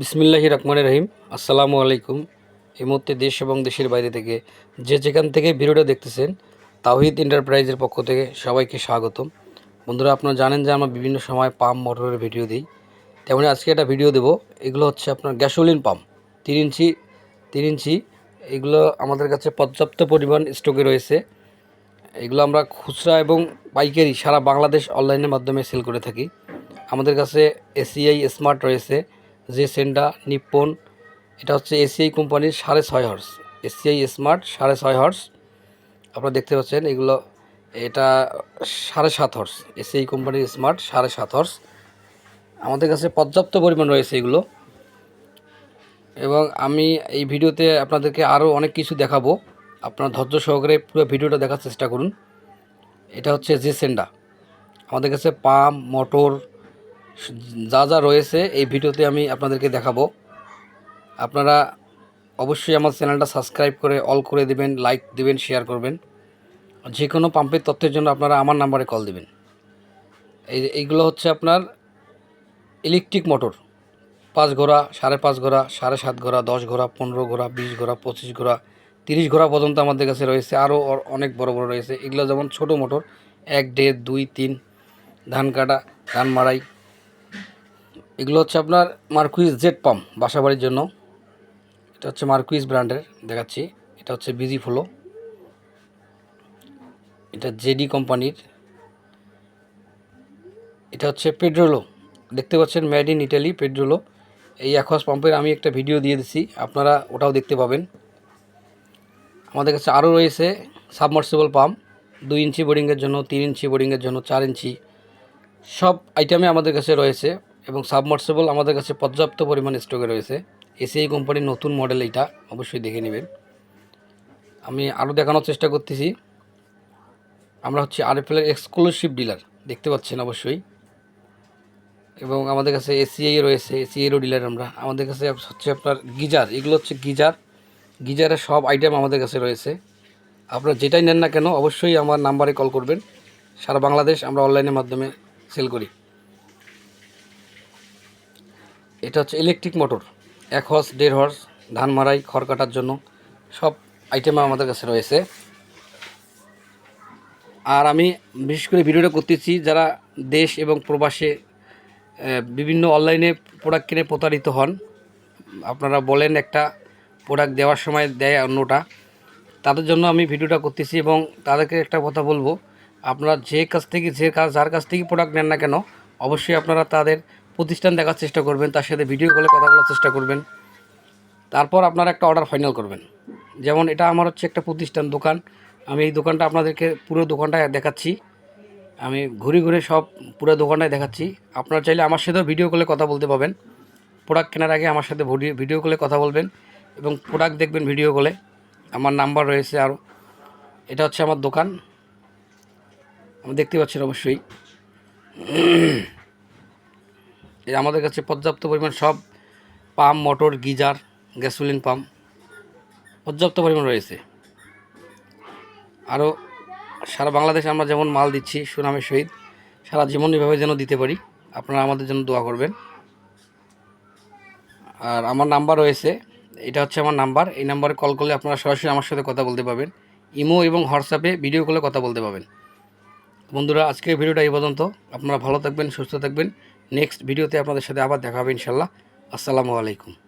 বিসমিল্লাহি রহমান রহিম। আসসালামু আলাইকুম। এই মুহূর্তে দেশ এবং দেশের বাইরে থেকে যে যেখান থেকে ভিডিওটা দেখতেছেন, তাওহিদ এন্টারপ্রাইজের পক্ষ থেকে সবাইকে স্বাগতম। বন্ধুরা, আপনারা জানেন যে আমরা বিভিন্ন সময় পাম্প মোটরের ভিডিও দিই। তেমনি আজকে একটা ভিডিও দেব। এগুলো হচ্ছে আপনার গ্যাসোলিন পাম্প। তিন ইঞ্চি তিন ইঞ্চি। এগুলো আমাদের কাছে পর্যাপ্ত পরিমাণ স্টকে রয়েছে। এগুলো আমরা খুচরা এবং পাইকারি সারা বাংলাদেশ অনলাইনের মাধ্যমে সেল করে থাকি। আমাদের কাছে এসিআই স্মার্ট রয়েছে। যে সেন্ডা, নিপ্পন, এটা হচ্ছে এসিআই কোম্পানির সাড়ে ছয় হর্স। এসিআই স্মার্ট সাড়ে ছয় হর্স। আপনারা দেখতে পাচ্ছেন এগুলো, এটা সাড়ে সাত হর্স। এসিআই কোম্পানির স্মার্ট সাড়ে সাত হর্স। আমাদের কাছে পর্যাপ্ত পরিমাণ রয়েছে এগুলো। এবং আমি এই ভিডিওতে আপনাদেরকে আরও অনেক কিছু দেখাবো। আপনার ধৈর্য সহকারে পুরো ভিডিওটা দেখার চেষ্টা করুন। এটা হচ্ছে যে সেন্ডা। আমাদের কাছে পাম্প, মোটর যা যা রয়েছে এই ভিডিওতে আমি আপনাদেরকে দেখাবো। আপনারা অবশ্যই আমার চ্যানেলটা সাবস্ক্রাইব করে অল করে দিবেন, লাইক দিবেন, শেয়ার করবেন। যে কোনো পাম্পের তথ্যের জন্য আপনারা আমার নাম্বারে কল দিবেন। এই এইগুলো হচ্ছে আপনার ইলেকট্রিক মোটর। পাঁচ ঘোড়া, সাড়ে পাঁচ ঘোড়া, সাড়ে সাত ঘোড়া, দশ ঘোড়া, পনেরো ঘোড়া, বিশ ঘোড়া, পঁচিশ ঘোড়া, তিরিশ ঘোড়া পর্যন্ত আমাদের কাছে রয়েছে। আরও অনেক বড় বড় রয়েছে। এগুলো যেমন ছোট মোটর, এক দেড়, দুই, তিন, ধান কাটা, ধান মারাই এগুলো হচ্ছে আপনার মার্কুইজ জেট পাম্প বাসাবাড়ির জন্য। এটা হচ্ছে মার্কুইজ ব্র্যান্ডের, দেখাচ্ছি। এটা হচ্ছে বিজি ফ্লো। এটা জেডি কোম্পানির। এটা হচ্ছে পেড্রোলো। দেখতে পাচ্ছেন মেড ইন ইটালি পেড্রোলো। এই অ্যাকোয়াস পাম্পের আমি একটা ভিডিও দিয়ে দিচ্ছি আপনারা ওটাও দেখতে পাবেন। আমাদের কাছে আরও রয়েছে সাবমার্সিবল পাম্প, দুই ইঞ্চি বোরিংয়ের জন্য, তিন ইঞ্চি বোরিংয়ের জন্য, চার ইঞ্চি। সব আইটেমে আমাদের কাছে রয়েছে। এবং সাবমার্সিবল আমাদের কাছে পর্যাপ্ত পরিমাণ স্টকে রয়েছে। এসিআই কোম্পানির নতুন মডেল এইটা, অবশ্যই দেখে নেবেন। আমি আরও দেখানোর চেষ্টা করতেছি। আমরা হচ্ছে আরএফএলের এক্সক্লুসিভ ডিলার দেখতে পাচ্ছেন অবশ্যই। এবং আমাদের কাছে এসিআই রয়েছে এসিআইরও ডিলার আমরা। আমাদের কাছে হচ্ছে আপনার গিজার, এগুলো হচ্ছে গিজার। গিজারের সব আইটেম আমাদের কাছে রয়েছে। আপনারা যেটাই নেন না কেন, অবশ্যই আমার নাম্বারে কল করবেন। সারা বাংলাদেশ আমরা অনলাইনের মাধ্যমে সেল করি। এটা হচ্ছে ইলেকট্রিক মোটর এক হর্স দেড় হর্স ধান মারাই, খড় কাটার জন্য। সব আইটেম আমাদের কাছে রয়েছে। আর আমি বিশেষ করে ভিডিওটা করতেছি, যারা দেশ এবং প্রবাসে বিভিন্ন অনলাইনে প্রোডাক্ট কিনে প্রতারিত হন, আপনারা বলেন একটা প্রোডাক্ট দেওয়ার সময় দেয় অন্যটা, তাদের জন্য আমি ভিডিওটা করতেছি এবং তাদেরকে একটা কথা বলব, আপনারা যে কাছ থেকে, যে কাজ যার কাছ থেকে প্রোডাক্ট নেন না কেন, অবশ্যই আপনারা তাদের প্রতিষ্ঠান দেখার চেষ্টা করবেন, তার সাথে ভিডিও কলে কথা বলার চেষ্টা করবেন। তারপর আপনারা একটা অর্ডার ফাইনাল করবেন। যেমন এটা আমার হচ্ছে একটা প্রতিষ্ঠান দোকান। আমি এই দোকানটা আপনাদেরকে পুরো দোকানটা দেখাচ্ছি। আমি ঘুরে ঘুরে সব পুরো দোকানটায় দেখাচ্ছি। আপনারা চাইলে আমার সাথেও ভিডিও কলে কথা বলতে পাবেন প্রোডাক্ট কেনার আগে আমার সাথে ভিডিও কলে কথা বলবেন এবং প্রোডাক্ট দেখবেন ভিডিও কলে আমার নাম্বার রয়েছে আরও এটা হচ্ছে আমার দোকান। আমি দেখতে পাচ্ছেন অবশ্যই। আমাদের কাছে পর্যাপ্ত পরিমাণ সব pump, motor, geyser gasoline pump পর্যাপ্ত পরিমাণ রয়েছে। আরও সারা বাংলাদেশে আমরা যেমন মাল দিচ্ছি সুনামের সহিত, সারা জীবন এভাবে যেন দিতে পারি, আপনারা আমাদের জন্য দোয়া করবেন। আর আমার নাম্বার রয়েছে, এটা হচ্ছে আমার নাম্বার, এই নাম্বারে কল করলে আপনারা সরাসরি আমার সাথে কথা বলতে পারবেন। ইমো এবং হোয়াটসঅ্যাপে ভিডিও কলে কথা বলতে পারবেন। বন্ধুরা, আজকের ভিডিওটা এই পর্যন্ত। আপনারা ভালো থাকবেন, সুস্থ থাকবেন। নেক্সট ভিডিওতে আপনাদের সাথে আবার দেখা হবে ইনশাল্লাহ। আসসালামু আলাইকুম।